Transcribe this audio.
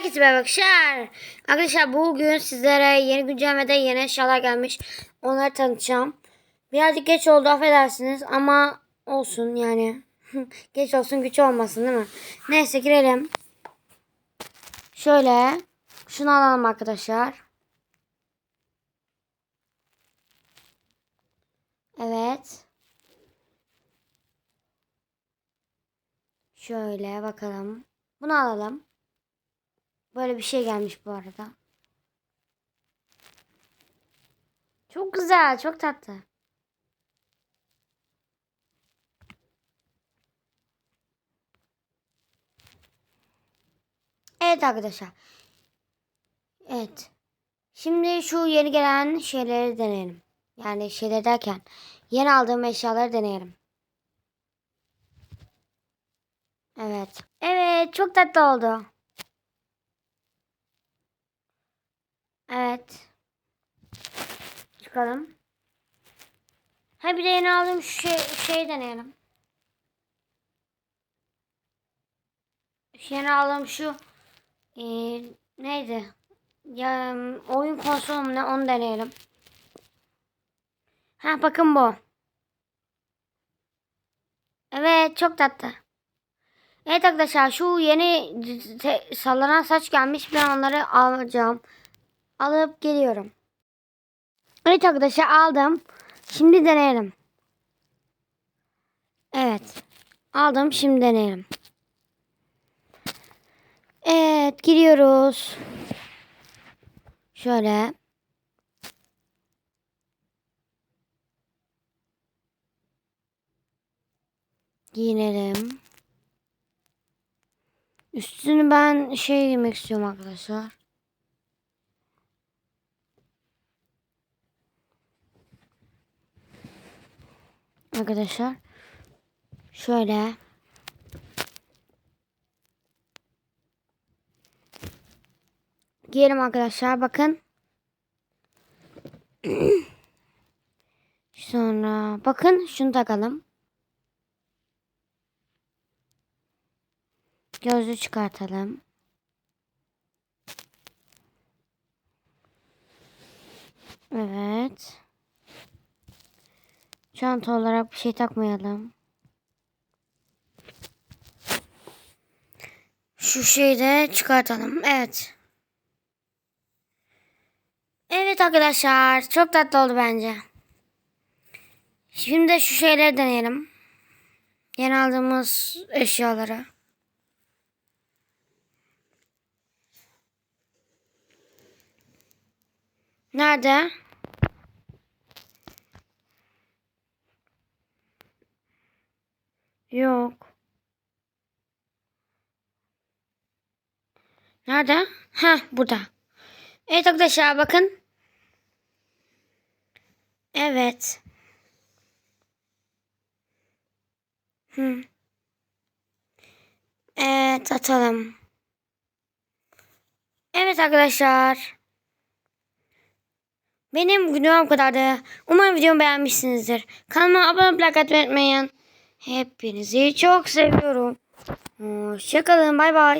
Herkese merhaba arkadaşlar. Arkadaşlar bugün sizlere yeni güncellemede yeni eşyalar gelmiş. Onları tanıtacağım. Birazcık geç oldu affedersiniz ama olsun yani. geç olsun güç olmasın değil mi? Neyse girelim. Şöyle. Şunu alalım arkadaşlar. Evet. Şöyle bakalım. Bunu alalım. Böyle bir şey gelmiş bu arada. Çok güzel, çok tatlı. Evet arkadaşlar. Evet. Şimdi şu yeni gelen şeyleri deneyelim. Yani şeyler derken yeni aldığım eşyaları deneyelim. Evet. Evet, çok tatlı oldu. Evet. Çıkalım. Ha bir de yeni aldığım şu şey, şey deneyelim. Yeni aldığım şu e, neydi? Ya oyun konsolu mu ne onu deneyelim. Ha bakın bu. Evet çok tatlı. Evet arkadaşlar şu yeni sallanan saç gelmiş. Ben onları alacağım. Alıp geliyorum. Evet arkadaşlar aldım. Şimdi deneyelim. Evet. Aldım. Şimdi deneyelim. Evet. Giriyoruz. Şöyle. Giyinelim. Üstünü ben şey giymek istiyorum arkadaşlar. Arkadaşlar. Şöyle. Giyelim arkadaşlar bakın. Sonra bakın şunu takalım. Gözlüğü çıkartalım. Evet. Çanta olarak bir şey takmayalım. Şu şeyi de çıkartalım. Evet. Evet arkadaşlar. Çok tatlı oldu bence. Şimdi de şu şeyleri deneyelim. Yeni aldığımız eşyaları. Nerede? Yok. Nerede? Ha burada. Evet arkadaşlar bakın. Evet. Hı. Evet atalım. Evet arkadaşlar. Benim bu kadardı. Umarım videomu beğenmişsinizdir. Kanalıma abone atmayı unutmayın. Hepinizi çok seviyorum. Hoşçakalın. Bay bay.